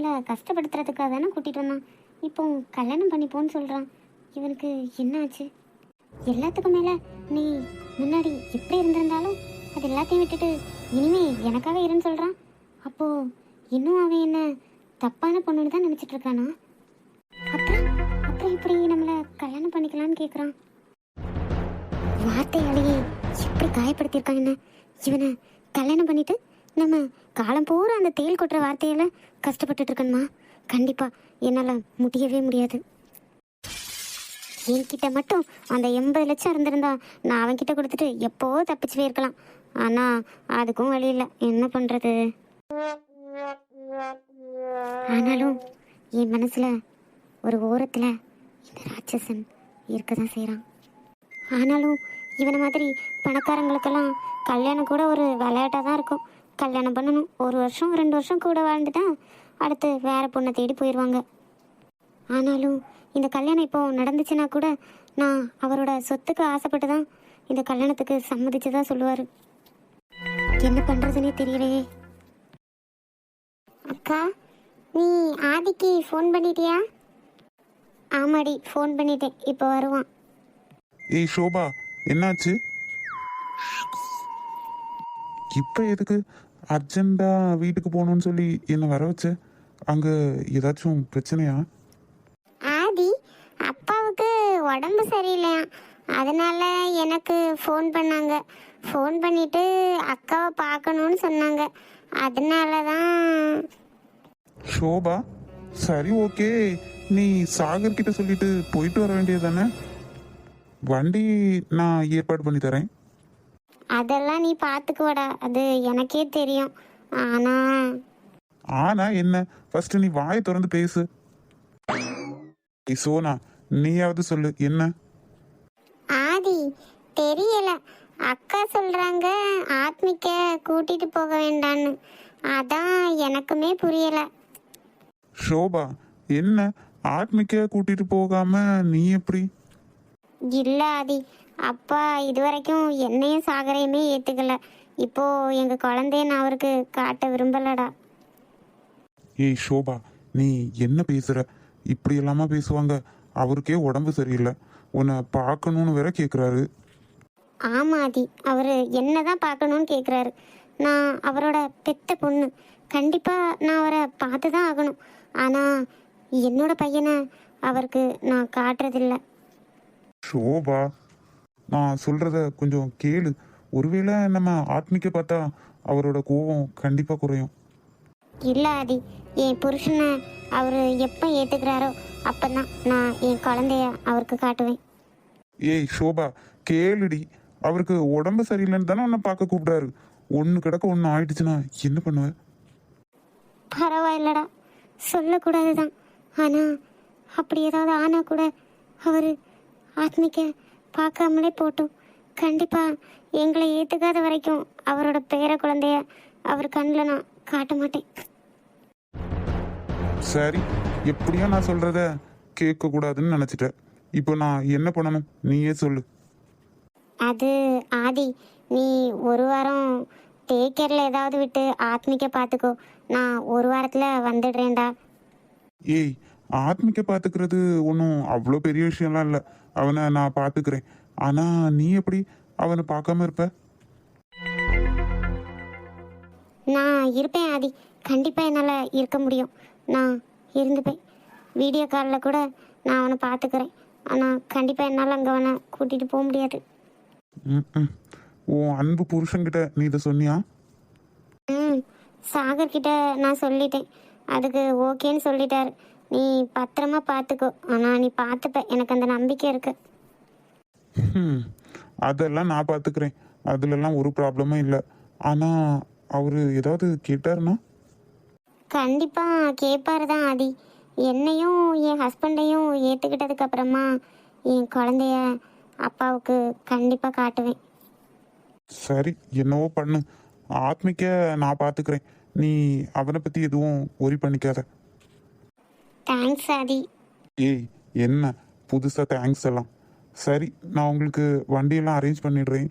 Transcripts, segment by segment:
நம்மளை கஷ்டப்படுத்துறதுக்காக தானே கூட்டிகிட்டு வந்தான். இப்போ கல்யாணம் பண்ணிப்போன்னு சொல்கிறான் இவனுக்கு என்ன ஆச்சு? எல்லாத்துக்கும் மேலே நீ முன்னாடி எப்படி இருந்திருந்தாலும் அது எல்லாத்தையும் விட்டுட்டு இனிமே எனக்காக இருன்னு சொல்கிறான் அப்போது இன்னும் அவன் என்ன தப்பான பொண்ணுன்னு தான் நினச்சிட்டு இருக்கானா? அப்புறம் அப்புறம் இப்படி நம்மளை கல்யாணம் பண்ணிக்கலான்னு கேட்குறான் வார்த்தையாலேயே எப்படி காயப்படுத்தியிருக்கான் என்ன? இவனை கல்யாணம் பண்ணிட்டு நம்ம காலம் பூரா அந்த தேல் கொட்டுற வார்த்தையில் கஷ்டப்பட்டுட்டு இருக்கணுமா கண்டிப்பா என்னால் முடியவே முடியாது. என்கிட்ட மட்டும் அந்த எண்பது லட்சம் இருந்திருந்தா நான் அவன்கிட்ட கொடுத்துட்டு எப்போ தப்பிச்சு போயிருக்கலாம் ஆனா அதுக்கும் வழி இல்லை. என்ன பண்றது? ஆனாலும் என் மனசுல ஒரு ஓரத்துல இந்த ராட்சசன் இருக்க தான் செய்கிறான் ஆனாலும் இவனை மாதிரி பணக்காரங்களுக்கெல்லாம் கல்யாணம் கூட ஒரு விளையாட்டாக தான் இருக்கும். கல்யாணம் பண்ணணும். ஒரு வருஷம் ரெண்டு வருஷம் கூட வாழ்ந்துட்டா அடுத்து வேற பொண்ணை தேடி போயிடுவாங்க ஆனாலும் இந்த கல்யாணம் இப்போ நடந்துச்சுன்னா கூட நான் அவரோட சொத்துக்கு ஆசைப்பட்டு தான் இந்த கல்யாணத்துக்கு சம்மதிச்சு தான் சொல்லுவார். என்ன பண்ணுறதுனே தெரியலையே. அக்கா நீ ஆதிக்கு ஃபோன் பண்ணிட்டியா? ஆமாடி ஃபோன் பண்ணிட்டேன். இப்போ வருவான். ஏய் ஷோபா என்னாச்சு? இப்போ எதுக்கு? அர்ஜெண்டா வீட்டுக்கு போகணும்னு சொல்லி என்னை வர வச்ச. அங்க ஏதாச்சும் பிரச்சனையா? ஆதி அப்பாவுக்கு உடம்பு சரியில்லையா? அதனால எனக்கு ஃபோன் பண்ணாங்க. ஃபோன் பண்ணிட்டு அக்காவை பார்க்கணும்னு சொன்னாங்க. அதனால தான். ஷோபா சரி ஓகே. நீ சாகர் கிட்ட சொல்லிட்டு போயிட்டு வர வேண்டியது தானே? வண்டி நான் ஏற்பாடு பண்ணி தரேன். அதெல்லாம் நீ பார்த்துக்குவடா அது எனக்கே தெரியும். ஆனால் ஆனா என்ன? ஃபர்ஸ்ட் நீ வாயை திறந்து பேசு. ஏய் சோனா நீயாவது சொல்லு. என்ன? ஆதி தெரியல. அக்கா சொல்றாங்க ஆத்மிக்க கூட்டிட்டு போக வேண்டான்னு. அதான் எனக்குமே புரியல. ஷோபா என்ன? ஆத்மிக்க கூட்டிட்டு போகாம நீ எப்படி? இல்ல ஆதி. அப்பா இதுவரைக்கும் என்னையும் சாகரையுமே ஏத்துக்கல. இப்போ எங்க குழந்தைய நான் அவருக்கு காட்ட விரும்பலடா. ஏய் ஷோபா நீ என்ன பேசுற? இப்படி எல்லாமா பேசுவாங்க? அவருக்கே உடம்பு சரியில்லை. உன்னை பார்க்கணும்னு வேற கேக்குறாரு. ஆமா ஆதி. அவர் என்னதான் பார்க்கணும்னு கேக்குறாரு. நான் அவரோட பெத்த பொண்ணு. கண்டிப்பா நான் அவரை பார்த்து தான் ஆகணும். ஆனா என்னோட பையனை அவருக்கு நான் காட்டுறதில்ல. ஷோபா நான் சொல்றத கொஞ்சம் கேளு. ஒருவேளை நம்ம ஆத்மிக்க பார்த்தா அவரோட கோபம் கண்டிப்பா குறையும். இல்ல ஆதி என் புருஷனை அவர் எப்போ ஏத்துக்கிறாரோ அப்பதான் நான் என் குழந்தைய அவருக்கு காட்டுவேன். ஏய் ஷோபா கேளுடி. அவருக்கு உடம்பு சரியில்லைன்னு தானே உன்னை பார்க்க கூப்பிடாரு ஒன்று கிடக்க ஒன்று ஆயிடுச்சுன்னா என்ன பண்ணுவ? பரவாயில்லடா. சொல்லக்கூடாது தான் ஆனால் அப்படி ஏதாவது ஆனால் கூட அவர் ஆத்மிக்க பார்க்காமலே போட்டும். கண்டிப்பாக எங்களை ஏற்றுக்காத வரைக்கும் அவரோட பேர குழந்தைய அவர் கண்ணில் நான் காட்ட மாட்டேன். சரி எப்படியோ நான் சொல்றத கேட்க கூடாதுன்னு நினைச்சிட்டேன். இப்போ நான் என்ன பண்ணணும்? நீயே சொல்லு. அது ஆதி நீ ஒரு வாரம் டேக் கேரில் ஏதாவது விட்டு ஆத்மிக்க பார்த்துக்கோ நான் ஒரு வாரத்தில் வந்துடுறேன்டா. ஏய் ஆத்மிக்க பாத்துக்கிறது ஒன்றும் அவ்வளோ பெரிய விஷயம்லாம் இல்லை. அவனை நான் பாத்துக்கிறேன். ஆனா நீ எப்படி அவனை பார்க்காம இருப்ப? நான் இருப்பேன் ஆதி. கண்டிப்பாக என்னால் இருக்க முடியும். நான் இருந்துப்பேன். வீடியோ காலில் கூட நான் அவனை பார்த்துக்கிறேன் ஆனால் கண்டிப்பாக என்னால் அங்கே அவனை கூட்டிகிட்டு போக முடியாது. உன் அன்பு புருஷன்கிட்ட நீ இதை சொன்னியா? ம். சாகர் கிட்ட நான் சொல்லிட்டேன். அதுக்கு ஓகேன்னு சொல்லிட்டாரு. நீ பத்திரமா பார்த்துக்கோ ஆனால் நீ பார்த்துப்ப எனக்கு அந்த நம்பிக்கை இருக்கு. அதெல்லாம் நான் பாத்துக்கிறேன். அதுலலாம் ஒரு ப்ராப்ளமும் இல்லை. ஆனா அவரு ஏதாவது கேட்டாருன்னா? கண்டிப்பாக கேட்பாரு தான் ஆதி. என்னையும் என் ஹஸ்பண்டையும் ஏற்றுக்கிட்டதுக்கு அப்புறமா என் குழந்தைய அப்பாவுக்கு கண்டிப்பாக காட்டுவேன். சரி என்னவோ பண்ணு. ஆத்மிக்க நான் பாத்துக்கிறேன். நீ அவனை பத்தி எதுவும் ஒரி பண்ணிக்காத. தேங்க்ஸ் ஆதி ஏய் என்ன? புதுசா தேங்க்ஸ் எல்லாம். சரி நான் உங்களுக்கு வண்டியெல்லாம் அரேஞ்ச் பண்ணிடுறேன்.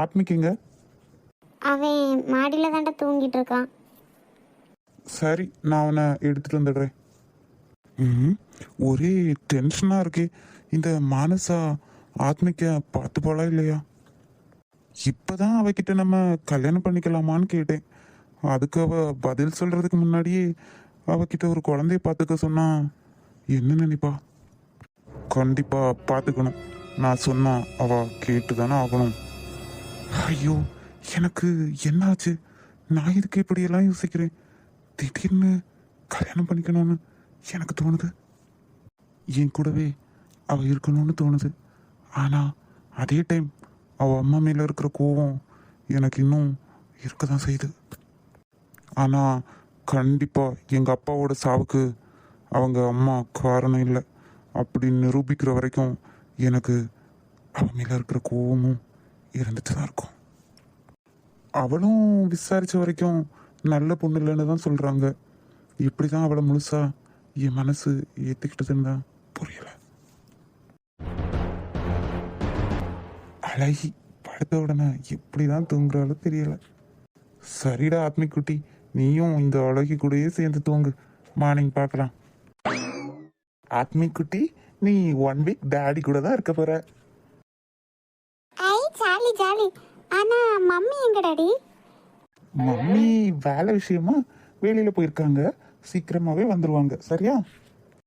ஆத்மிக்குங்க அவன் மாடியில் தாண்டா தூங்கிட்டு இருக்கான். சரி நான் அவனை எடுத்துட்டு வந்துடுறேன். ம் ஒரே டென்ஷனாக இருக்கு. இந்த மானசா ஆத்மிக்க பார்த்து போல இல்லையா? இப்பதான் அவகிட்ட நம்ம கல்யாணம் பண்ணிக்கலாமான்னு கேட்டேன். அதுக்கு அவ பதில் சொல்றதுக்கு முன்னாடியே அவகிட்ட ஒரு குழந்தைய பார்த்துக்க சொன்னா என்ன நினைப்பா? கண்டிப்பா பார்த்துக்கணும். நான் சொன்னா அவ கேட்டு தானே ஆகணும். ஐயோ எனக்கு என்னாச்சு? நான் இதுக்கு இப்படியெல்லாம் யோசிக்கிறேன்? திடீர்னு கல்யாணம் பண்ணிக்கணும்னு எனக்கு தோணுது. என் கூடவே அவ இருக்கணும்னு தோணுது. ஆனா அதே டைம் அவ அம்மா மேல இருக்கிற கோவம் எனக்கு இன்னும் இருக்க தான் செய்யுது. ஆனா கண்டிப்பாக எங்கள் அப்பாவோட சாவுக்கு அவங்க அம்மா காரணம் இல்லை. அப்படி நிரூபிக்கிற வரைக்கும் எனக்கு அவ மேலே இருக்கிற கோவமும் இருந்துட்டு தான் இருக்கும். அவளும் விசாரித்த வரைக்கும் நல்ல பொண்ணு இல்லைன்னு தான் சொல்கிறாங்க இப்படி தான் அவளை முழுசா என் மனசு ஏற்றிக்கிட்டதுன்னு தான் புரியல. அழகி படுத்த உடனே எப்படி தான் தூங்குறாளோ தெரியலை. சரிடா ஆத்மிக்குட்டி நீயும் இந்த அழகி கூடயே சேர்ந்து தூங்கு. மார்னிங் பார்க்கலாம். ஆத்மிக்குட்டி நீ ஒன் வீக் டாடி கூட தான் இருக்க போற. ஐ ஜாலி ஜாலி. ஆனா மம்மி எங்க டாடி? மம்மி வேலை விஷயமா வெளியில போயிருக்காங்க. சீக்கிரமாவே வந்துருவாங்க. சரியா?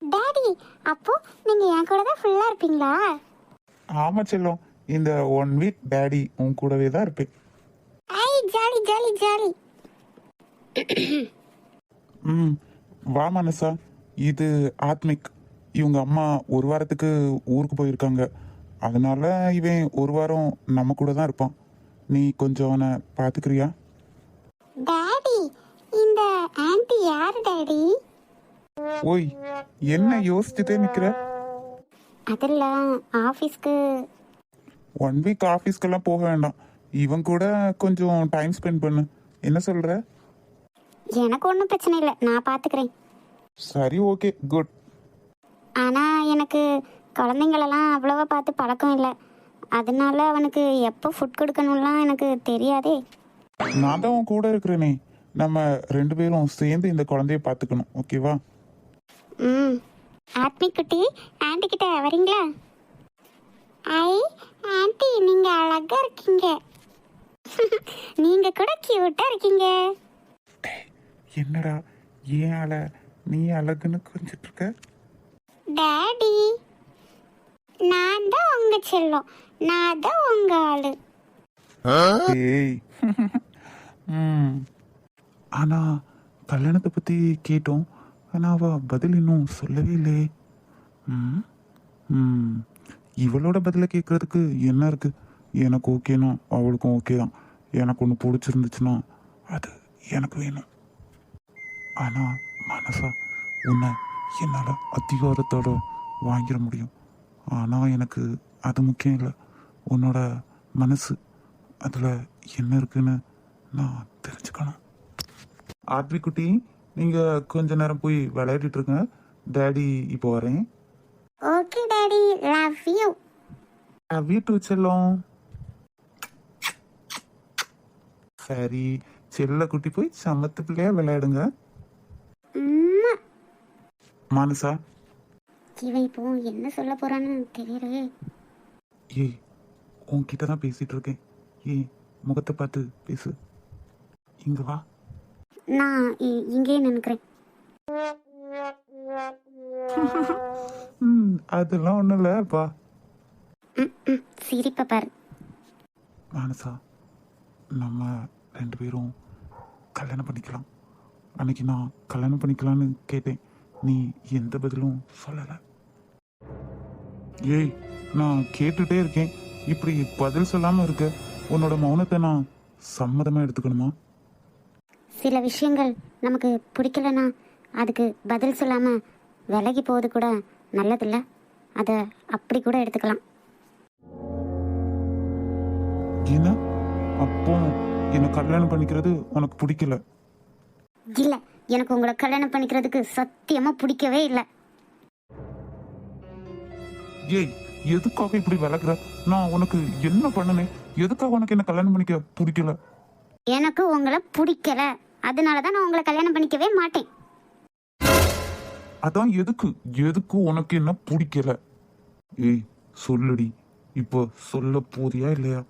டாடி அப்போ நீங்க என் கூட தான் ஃபுல்லா இருப்பீங்களா? ஆமா செல்லம். இந்த ஒன் வீக் டாடி உன் கூடவே தான் இருப்பேன். ஐ ஜாலி ஜாலி ஜாலி. ம் வா மனசா. இது ஆத்மிக். இவங்க அம்மா ஒரு வாரத்துக்கு ஊருக்கு போயிருக்காங்க. அதனால இவன் ஒரு வாரம் நம்ம கூட தான் இருப்பான். நீ கொஞ்சம் அவனை பார்த்துக்கிறியா டாடி இந்த ஆன்ட்டி யார் டாடி? ஓய் என்ன யோசிச்சுட்டே நிக்கிற? அதெல்லாம் ஆஃபீஸ்க்கு. ஒன் வீக் ஆஃபீஸ்க்கெல்லாம் போக வேண்டாம். இவன் கூட கொஞ்சம் டைம் ஸ்பெண்ட் பண்ணு. என்ன சொல்ற? எனக்கு ஒன்றும் பிரச்சனை இல்லை. நான் பார்த்துக்கிறேன் சரி ஓகே. குட் ஆனால் எனக்கு குழந்தைங்களெல்லாம் அவ்வளோவா பார்த்து பழக்கம் இல்லை. அதனால அவனுக்கு எப்போ ஃபுட் கொடுக்கணும்லாம் எனக்கு தெரியாதே. நான் தான் உன் கூட இருக்கிறேனே. நம்ம ரெண்டு பேரும் சேர்ந்து இந்த குழந்தைய பார்த்துக்கணும். ஓகேவா ம். ஆத்மி குட்டி ஆன்ட்டி கிட்ட வரீங்களா? ஐ ஆன்ட்டி நீங்க அழகா இருக்கீங்க. நீங்க கூட கியூட்டா இருக்கீங்க. என்னடா ஏன் அழ நீ அழகுன்னு கொஞ்சிட்டு இருக்க டாடி நான் தான் உங்க செல்லம். நான் தான் உங்க ஆளு. ஏய். ம். ஆனா கல்யாணத்தை பத்தி கேட்டோம். ஆனா அவ பதில் இன்னும் சொல்லவே இல்லையே. ம். ம். இவளோட பதிலை கேட்கறதுக்கு என்ன இருக்கு? எனக்கு ஓகேனா அவளுக்கும் ஓகே தான் எனக்கு ஒன்று பிடிச்சிருந்துச்சுன்னா அது எனக்கு வேணும். ஆனா மனசா உன்னை என்னால் அதிகாரத்தோட வாங்கிட முடியும். ஆனால் எனக்கு அது முக்கியம் இல்லை. உன்னோட மனசு அதில் என்ன இருக்குன்னு நான் தெரிஞ்சுக்கணும். ஆத்வி குட்டி நீங்கள் கொஞ்ச நேரம் போய் விளையாடிட்டு இருங்க. டேடி இப்போ வரேன். Okay daddy love you. வீட்டு செல்லம். சரி செல்ல குட்டி போய் சமத்து பிள்ளையா விளையாடுங்க. மானசா. இவன் இப்போ என்ன சொல்ல போறான்னு தெரியலையே ஏய் உன்கிட்ட தான் பேசிட்டு இருக்கேன். ஏய் முகத்தை பார்த்து பேசு. இங்க வா. நான் இ- இங்கேயே நினைக்கிறேன் ம் அதெல்லாம் ஒன்றும் இல்லை வா. சிரிப்பை பாரு. மானசா நம்ம ரெண்டு பேரும் கல்யாணம் பண்ணிக்கலாம். அன்னைக்கு நான் கல்யாணம் பண்ணிக்கலான்னு கேட்டேன். நீ எந்த பதிலும் சொல்லலை. ஏய் நான் கேட்டுட்டே இருக்கேன். இப்படி பதில் சொல்லாமல் இருக்க உன்னோட மௌனத்தை நான் சம்மதமாக எடுத்துக்கணுமா? சில விஷயங்கள் நமக்கு பிடிக்கலனா அதுக்கு பதில் சொல்லாம விலகி போவது கூட நல்லதில்ல. அதை அப்படி கூட எடுத்துக்கலாம். என்ன? அப்போ என்னை கல்யாணம் பண்ணிக்கிறது உனக்கு பிடிக்கல. இல்லை எனக்கு உங்களை கல்யாணம் பண்ணிக்கிறதுக்கு சத்தியமா பிடிக்கவே இல்லை. ஏய் எதுக்காக இப்படி விளக்குற நான் உனக்கு என்ன பண்ணனேன் எதுக்காக உனக்கு என்ன கல்யாணம் பண்ணிக்க பிடிக்கல? எனக்கு உங்களை பிடிக்கல. அதனால தான் நான் உங்களை கல்யாணம் பண்ணிக்கவே மாட்டேன். அதான் எதுக்கு? எதுக்கு உனக்கு என்ன பிடிக்கல? ஏய் சொல்லுடி. இப்போ சொல்ல போறியா இல்லையா?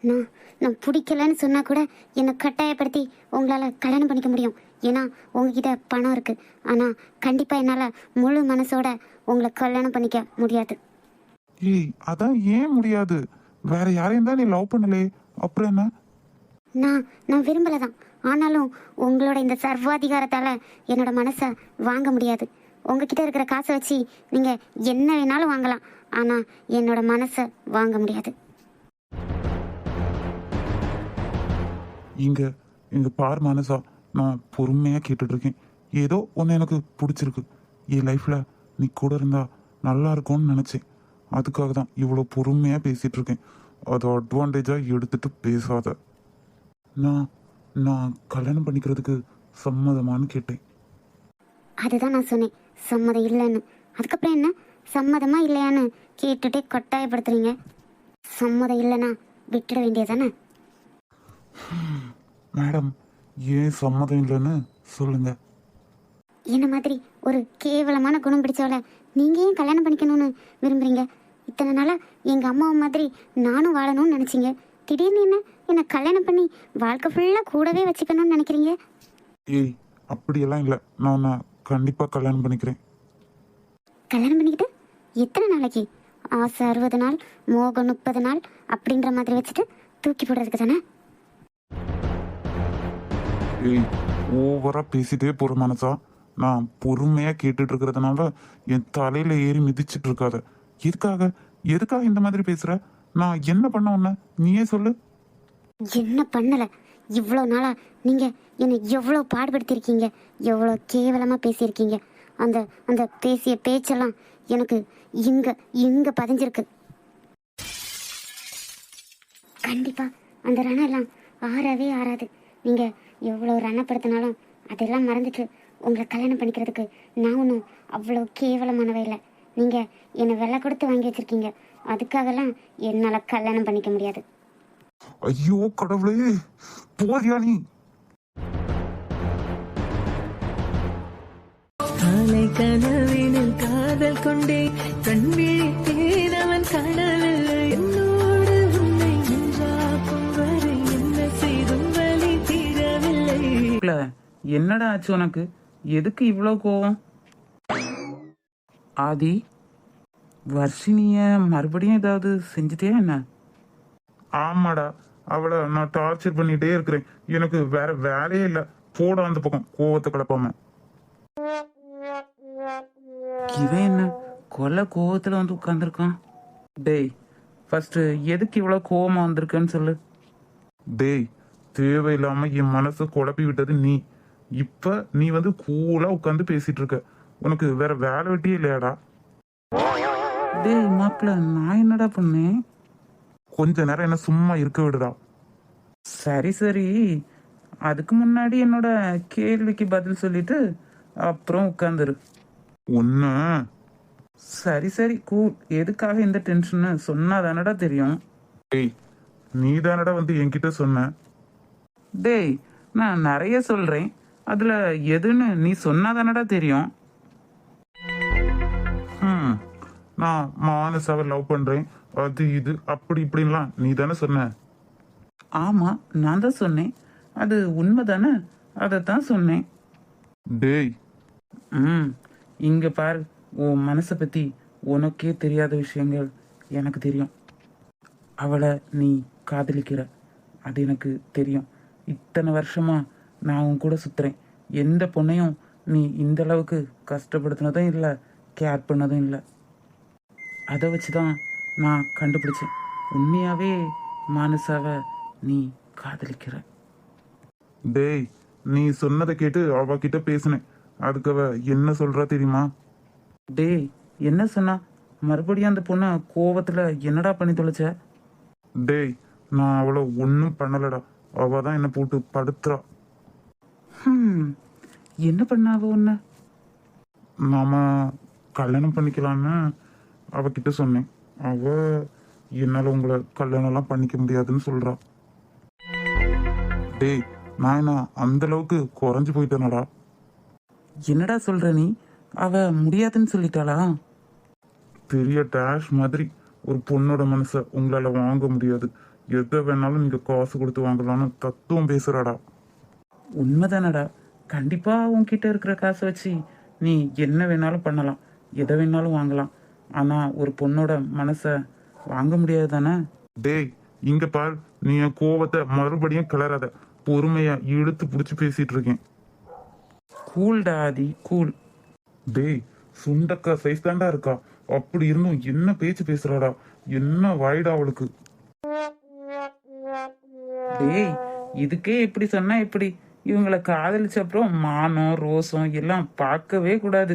நான் நான் பிடிக்கலன்னு சொன்னா கூட என்னை கட்டாயப்படுத்தி உங்களால் கல்யாணம் பண்ணிக்க முடியும். ஏன்னா உங்ககிட்ட பணம் இருக்கு. ஆனால் கண்டிப்பாக என்னால் முழு மனசோட உங்களை கல்யாணம் பண்ணிக்க முடியாது. ஏய் அதான் ஏன் முடியாது? வேற யாரையும் தான் நீ லவ் பண்ணலே. அப்புறம் என்ன? நான் நான் விரும்பலை தான் ஆனாலும் உங்களோட இந்த சர்வாதிகாரத்தால் என்னோட மனசை வாங்க முடியாது. உங்ககிட்ட இருக்கிற காசை வச்சு நீங்கள் என்ன வேணாலும் வாங்கலாம். ஆனால் என்னோட மனசை வாங்க முடியாது. இங்க இங்க பார் மனசா நான் பொறுமையா கேட்டுட்ருக்கேன். ஏதோ ஒன்று எனக்கு பிடிச்சிருக்கு. என் லைஃப்ல நீ கூட இருந்தா நல்லா இருக்கும்னு நினைச்சேன். அதுக்காக தான் இவ்வளோ பொறுமையா பேசிட்டு இருக்கேன் அதை அட்வான்டேஜா எடுத்துட்டு பேசாத. நான் நான் கல்யாணம் பண்ணிக்கிறதுக்கு சம்மதமான்னு கேட்டேன். அதுதான் நான் சொன்னேன். சம்மதம் இல்லைன்னு. அதுக்கப்புறம் என்ன? சம்மதமா இல்லையான்னு கேட்டுட்டே கட்டாயப்படுத்துறீங்க. சம்மதம் இல்லைன்னா விட்டுட வேண்டியதானே மேடம் ஏன் சம்மதம் இல்லைன்னு சொல்லுங்க. என்ன மாதிரி ஒரு கேவலமான குணம் பிடிச்சவளை நீங்கள் ஏன் கல்யாணம் பண்ணிக்கணும்னு விரும்புறீங்க? இத்தனை நாளாக எங்கள் அம்மா மாதிரி நானும் வாழணும்னு நினச்சிங்க. திடீர்னு என்ன? என்னை கல்யாணம் பண்ணி வாழ்க்கை ஃபுல்லாக கூடவே வச்சுக்கணும்னு நினைக்கிறீங்க? ஏய் அப்படியெல்லாம் இல்லை. நான் உன்னை கண்டிப்பாக கல்யாணம் பண்ணிக்கிறேன். கல்யாணம் பண்ணிக்கிட்டு? எத்தனை நாளைக்கு? ஆசை அறுபது நாள் மோகம் முப்பது நாள் அப்படின்ற மாதிரி வச்சுட்டு தூக்கி போடுறதுக்கு தானே? ஏய் ஓவராக பேசிட்டே போகிற மனசா? நான் பொறுமையாக கேட்டுட்டு இருக்கிறதுனால என் தலையில் ஏறி மிதிச்சிட்டு இருக்காத எதுக்காக? எதுக்காக இந்த மாதிரி பேசுகிற நான் என்ன பண்ண உன்ன? நீயே சொல்லு. என்ன பண்ணலை? இவ்வளோ நாளா நீங்கள் என்னை எவ்வளோ பாடுபடுத்தியிருக்கீங்க? எவ்வளோ கேவலமாக பேசியிருக்கீங்க? அந்த அந்த பேசிய பேச்செல்லாம் எனக்கு இங்கே இங்கே பதிஞ்சிருக்கு. கண்டிப்பாக அந்த ரணம் எல்லாம் ஆறவே ஆறாது. நீங்கள் எவ்வளோ ரணப்படுத்தினாலும் அதெல்லாம் மறந்துட்டு உங்களை கல்யாணம் பண்ணிக்கிறதுக்கு நான் ஒன்றும் அவ்வளோ கேவலமானவே இல்லை. நீங்கள் என்னை விலை கொடுத்து வாங்கி வச்சுருக்கீங்க. அதுக்காகலாம் என்னால் கல்யாணம் பண்ணிக்க முடியாது. ஐயோ கடவுளே. போறியா நீ? காலை கனவினில் காதல் கொண்டே என்னடா ஆச்சு உனக்கு? எதுக்கு இவ்வளோ கோவம்? ஆதி வர்ஷினிய மறுபடியும் ஏதாவது செஞ்சுட்டியா என்ன? ஆமாடா அவளை நான் டார்ச்சர் பண்ணிட்டே இருக்கிறேன். எனக்கு வேற வேலையே இல்லை. போட அந்த பக்கம் கோவத்தை கிளப்பாம இவன் என்ன கொலை கோவத்துல வந்து உட்காந்துருக்கான் டேய் ஃபர்ஸ்ட் எதுக்கு இவ்வளோ கோவமா வந்திருக்கேன்னு சொல்லு. டேய் தேவையில்லாம என் மனசை குழப்பி விட்டது நீ. இப்ப நீ வந்து கூலா உட்காந்து பேசிட்டு இருக்க உனக்கு வேற வேலை வெட்டியே இல்லையாடா? டேய் மாப்பிள்ள நான் என்னடா பண்ணேன்? கொஞ்ச நேரம் என்ன சும்மா இருக்க விடுடா. சரி சரி. அதுக்கு முன்னாடி என்னோட கேள்விக்கு பதில் சொல்லிட்டு அப்புறம் உட்காந்துரு ஒன்னு சரி சரி கூல் எதுக்காக இந்த டென்ஷன்னு சொன்னா தானடா தெரியும். டேய் நீ தானடா வந்து என்கிட்ட சொன்ன. டேய் நான் நிறைய சொல்றேன். அதுல எதுன்னு நீ சொன்னா தானடா தெரியும். ஹம், நான் மானசாவை லவ் பண்றேன். அது இது அப்படி இப்படின்லாம் நீ தானே சொன்ன? ஆமா நான் தான் சொன்னேன். அது உண்மை தானே அதைத்தான் சொன்னேன். டேய். ம் இங்க பாரு உன் மனசை பத்தி உனக்கே தெரியாத விஷயங்கள் எனக்கு தெரியும். அவளை நீ காதலிக்கிற அது எனக்கு தெரியும். இத்தனை வருஷமா நான் உன் கூட சுத்துறேன். எந்த பொண்ணையும் நீ இந்த அளவுக்கு கஷ்டப்படுத்தினதும் இல்லை கேர் பண்ணதும் இல்லை. அதை வச்சு தான் நான் கண்டுபிடிச்சேன். உண்மையாவே மானசாவை நீ காதலிக்கிற. டேய் நீ சொன்னதை கேட்டு அவகிட்ட பேசினேன். அதுக்கு அவ என்ன சொல்றா தெரியுமா? டேய் என்ன சொன்னா? மறுபடியும் அந்த பொண்ணை கோவத்துல என்னடா பண்ணி தொலைச்ச? டேய் நான் அவளை ஒன்றும் பண்ணலடா. அவ தான் என்னை போட்டு படுத்துறா. என்ன பண்ணாவ உன்ன? நாம கல்யாணம் பண்ணிக்கலான்னு அவகிட்ட சொன்னேன். அவ என்னால உங்களை கல்யாணம்லாம் பண்ணிக்க முடியாதுன்னு சொல்றா. டேய் நான் என்ன அந்த அளவுக்கு குறைஞ்சு போயிட்டேனடா. என்னடா சொல்ற நீ? அவ முடியாதுன்னு சொல்லிட்டாளா? பெரிய டேஷ் மாதிரி ஒரு பொண்ணோட மனசை உங்களால வாங்க முடியாது. எதை வேணாலும் நீங்க காசு கொடுத்து வாங்கலாம்னு தத்துவம் பேசுறாடா. உண்மைதானடா. கண்டிப்பா உன்கிட்ட இருக்கிற காசை வச்சு நீ என்ன வேணாலும் பண்ணலாம். எதை வேணாலும் வாங்கலாம். ஆனா ஒரு பொண்ணோட மனசை வாங்க முடியாது தானே? டேய் இங்க பார். நீ என் கோவத்தை மறுபடியும் கிளறாத. பொறுமையா இழுத்து பிடிச்சி பேசிட்டு இருக்கேன். கூல்டா ஆதி. கூல் டேய் சுண்டக்கா சைஸ் தாண்டா இருக்கா? அப்படி இருந்தும் என்ன பேச்சு பேசுறாடா? என்ன வாய்டா அவளுக்கு? டேய் இதுக்கே இப்படி சொன்னா இப்படி? இவங்களை காதலிச்ச அப்புறம் மானம் ரோசம் எல்லாம் பார்க்கவே கூடாது.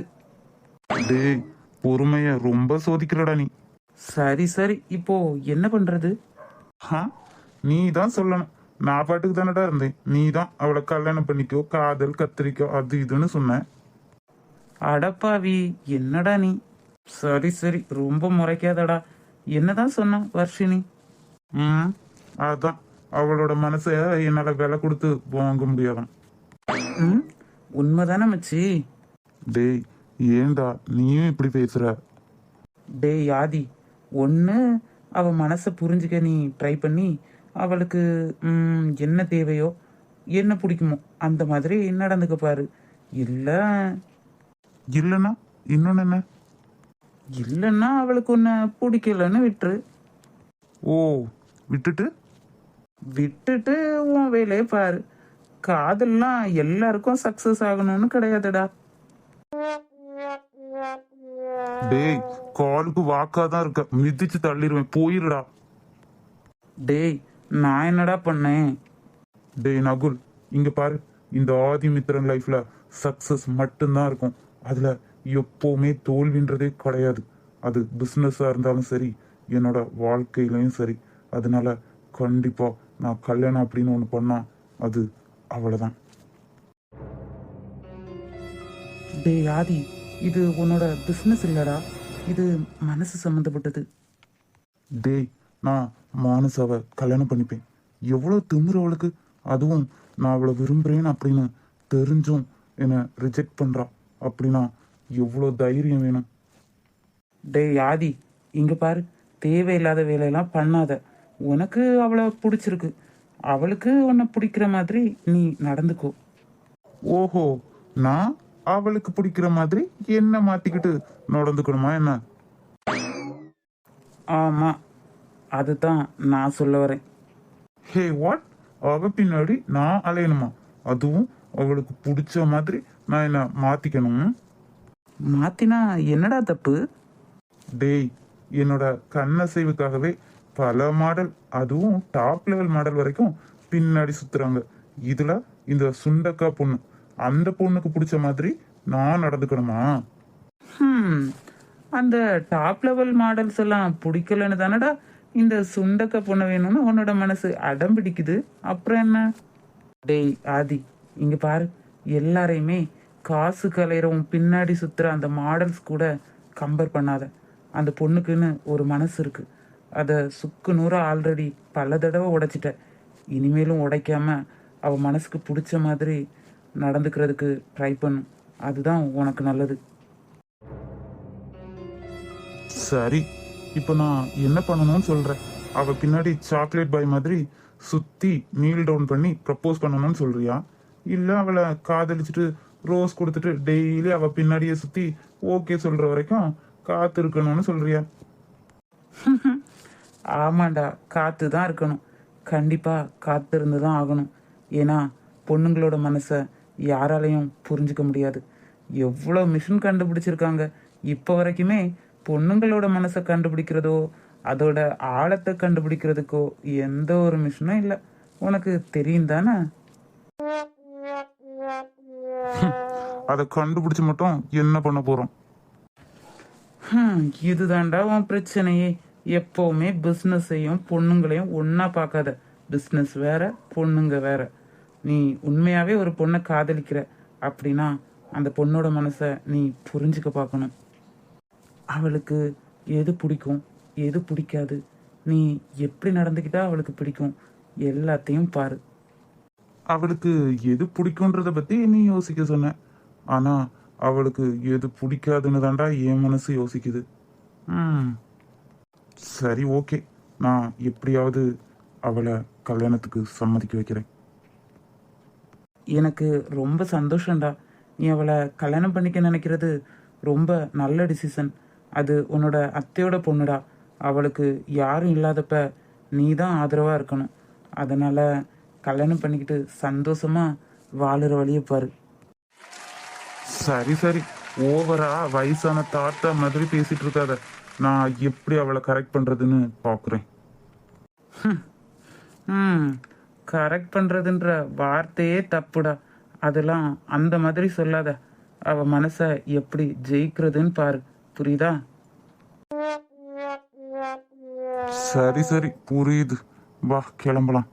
டேய் பொறுமைய ரொம்ப சோதிக்கிறடா நீ. சரி சரி. இப்போ என்ன பண்றது? ஹா நீ தான் சொல்லணும். நான் பாட்டுக்கு தானடா இருந்தேன். நீ தான் அவளை கல்யாணம் பண்ணிக்கோ காதல் கத்திரிக்கோ அது இதுன்னு சொன்ன. அடப்பாவி என்னடா நீ? சரி சரி. ரொம்ப முறைக்காதடா. என்னதான் சொன்னா வர்ஷினி? ம் அதான். அவளோட மனசை என்னால விலை கொடுத்து வாங்க முடியாதான். ம்? உண்மைதானே மச்சி? டேய் ஏன்டா நீயும் இப்படி பேசுற? டேய் ஆதி ஒன்று அவ மனசை புரிஞ்சுக்க நீ ட்ரை பண்ணி அவளுக்கு ம், என்ன தேவையோ என்ன பிடிக்குமோ அந்த மாதிரி நடந்துக்க பாரு. இல்லை. இல்லைன்னா இன்னொன்னு என்ன? இல்லைன்னா அவளுக்கு உன்னை பிடிக்கலன்னு விட்டுரு. ஓ விட்டுட்டு? விட்டுட்டு உன் வேலையை பாரு. காதல்லாம் எல்லாருக்கும் சக்சஸ் ஆகணும்னு கிடையாதுடா. டேய் காலுக்கு வாக்காதான் இருக்க. மிதிச்சு தள்ளிடுவேன் போயிருடா. டேய் நான் என்னடா பண்ணேன்? டேய் நகுல் இங்க பாரு. இந்த ஆதிமித்திரன் லைஃப்ல சக்சஸ் மட்டும்தான் இருக்கும். அதுல எப்பவுமே தோல்வின்றதே கிடையாது. அது பிஸ்னஸா இருந்தாலும் சரி என்னோட வாழ்க்கையிலயும் சரி. அதனால கண்டிப்பா நான் கல்யாணம் அப்படின்னு ஒன்று பண்ணா அது அவ்வளவுதான். டேய் ஆதி இது உன்னோட பிஸ்னஸ் இல்லடா. இது மனசு சம்மந்தப்பட்டது டேய் நான் மானசாவை கல்யாணம் பண்ணிப்பேன். எவ்வளோ திமிரு அவளுக்கு. அதுவும் நான் அவளை விரும்புகிறேன் அப்படின்னு தெரிஞ்சும் என்னை ரிஜெக்ட் பண்ணுறா அப்படின்னா எவ்வளோ தைரியம் வேணும்? டேய் ஆதி இங்க பாரு. தேவையில்லாத வேலையெல்லாம் பண்ணாத. உனக்கு அவளை பிடிச்சிருக்கு. அவளுக்கு உன்னை பிடிக்கிற மாதிரி நீ நடந்துக்கோ. ஓஹோ நான் அவளுக்கு பிடிக்கிற மாதிரி என்ன மாத்திக்கிட்டு நடந்துக்கணுமா என்ன? ஆமா அதுதான் நான் சொல்ல வரேன். ஹே வாட் அவ பின்னாடி நான் அலையணுமா? அதுவும் அவளுக்கு பிடிச்ச மாதிரி நான் என்ன மாத்திக்கணும். மாத்தினா என்னடா தப்பு? டேய் என்னோட கண்ணசைவுக்காகவே பல மாடல் அதுவும் டாப் லெவல் மாடல் வரைக்கும் பின்னாடி சுத்துறாங்க. இதுல இந்த சுண்டக்கா பொண்ணு அந்த பொண்ணுக்கு பிடிச்ச மாதிரி நான் நடந்துக்கணுமா? ஹம், அந்த டாப் லெவல் மாடல்ஸ் எல்லாம் பிடிக்கலன்னு தானடா இந்த சுண்டக்க பொண்ணு வேணும்னு உன்னோட மனசு அடம் பிடிக்குது. அப்புறம் என்ன? டேய் ஆதி இங்க பாரு. எல்லாரையுமே காசு கலையிறவும் பின்னாடி சுத்துற அந்த மாடல்ஸ் கூட கம்பேர் பண்ணாத. அந்த பொண்ணுக்குன்னு ஒரு மனசு இருக்கு. அதை சுக்கு நூறா ஆல்ரெடி பல தடவை உடைச்சிட்ட. இனிமேலும் உடைக்காம அவ மனசுக்கு பிடிச்ச மாதிரி நடந்துக்கிறதுக்கு ட்ரை பண்ணும் அதுதான் உனக்கு நல்லது. சரி இப்போ நான் என்ன பண்ணணும்னு சொல்றேன்? அவ பின்னாடி சாக்லேட் பாய் மாதிரி சுத்தி நீல் டவுன் பண்ணி ப்ரப்போஸ் பண்ணணும்னு சொல்றியா? இல்ல அவளை காதலிச்சுட்டு ரோஸ் கொடுத்துட்டு டெய்லி அவ பின்னாடியே சுத்தி ஓகே சொல்ற வரைக்கும் காத்து இருக்கணும்னு சொல்றியா? ஆமாண்டா காத்து தான் இருக்கணும். கண்டிப்பா காத்து இருந்து தான் ஆகணும். ஏன்னா பொண்ணுங்களோட மனசை யாராலையும் புரிஞ்சுக்க முடியாது. எவ்வளோ மிஷின் கண்டுபிடிச்சிருக்காங்க. இப்போ வரைக்குமே பொண்ணுங்களோட மனசை கண்டுபிடிக்கிறதோ அதோட ஆழத்தை கண்டுபிடிக்கிறதுக்கோ எந்த ஒரு மிஷினும் இல்லை. உனக்கு தெரியும் தானே? அதை கண்டுபிடிச்சு மட்டும் என்ன பண்ண போறோம்? இதுதான்டா உன் பிரச்சனையே. எப்பவுமே பிஸ்னஸையும் பொண்ணுங்களையும் ஒண்ணா பார்க்காத. பிஸ்னஸ் வேற பொண்ணுங்க வேற. நீ உண்மையாவே ஒரு பொண்ணை காதலிக்கிற அப்படின்னா அந்த பொண்ணோட மனசை நீ புரிஞ்சுக்க பார்க்கணும். அவளுக்கு எது பிடிக்கும் எது பிடிக்காது நீ எப்படி நடந்துக்கிட்டா அவளுக்கு பிடிக்கும் எல்லாத்தையும் பாரு. அவளுக்கு எது பிடிக்குன்றத பத்தி நீ யோசிக்க சொன்ன. ஆனா அவளுக்கு எது பிடிக்காதுன்னு தாண்டா என் மனசு யோசிக்குது. ம். சரி ஓகே. நான் எப்படியாவது அவளை கல்யாணத்துக்கு சம்மதிக்க வைக்கிறேன். எனக்கு ரொம்ப சந்தோஷம்டா. நீ அவளை கல்யாணம் பண்ணிக்க நினைக்கிறது ரொம்ப நல்ல டிசிஷன் அது உன்னோட அத்தையோட பொண்ணுடா. அவளுக்கு யாரும் இல்லாதப்ப நீ தான் ஆதரவாக இருக்கணும். அதனால் கல்யாணம் பண்ணிக்கிட்டு சந்தோஷமாக வாழுற வழியை பாரு. சரி சரி. ஓவரா வயசான தாத்தா மாதிரி பேசிட்டு இருக்காத. நான் எப்படி அவளை கரெக்ட் பண்றதுன்னு பாக்குறேன். ம் கரெக்ட் பண்ணுறதுன்ற வார்த்தையே தப்புடா. அதெல்லாம் அந்த மாதிரி சொல்லாத. அவ மனசை எப்படி ஜெயிக்கிறதுன்னு பாரு. புரியுதா? சரி சரி. புரியுது. வா கிளம்பலாம்.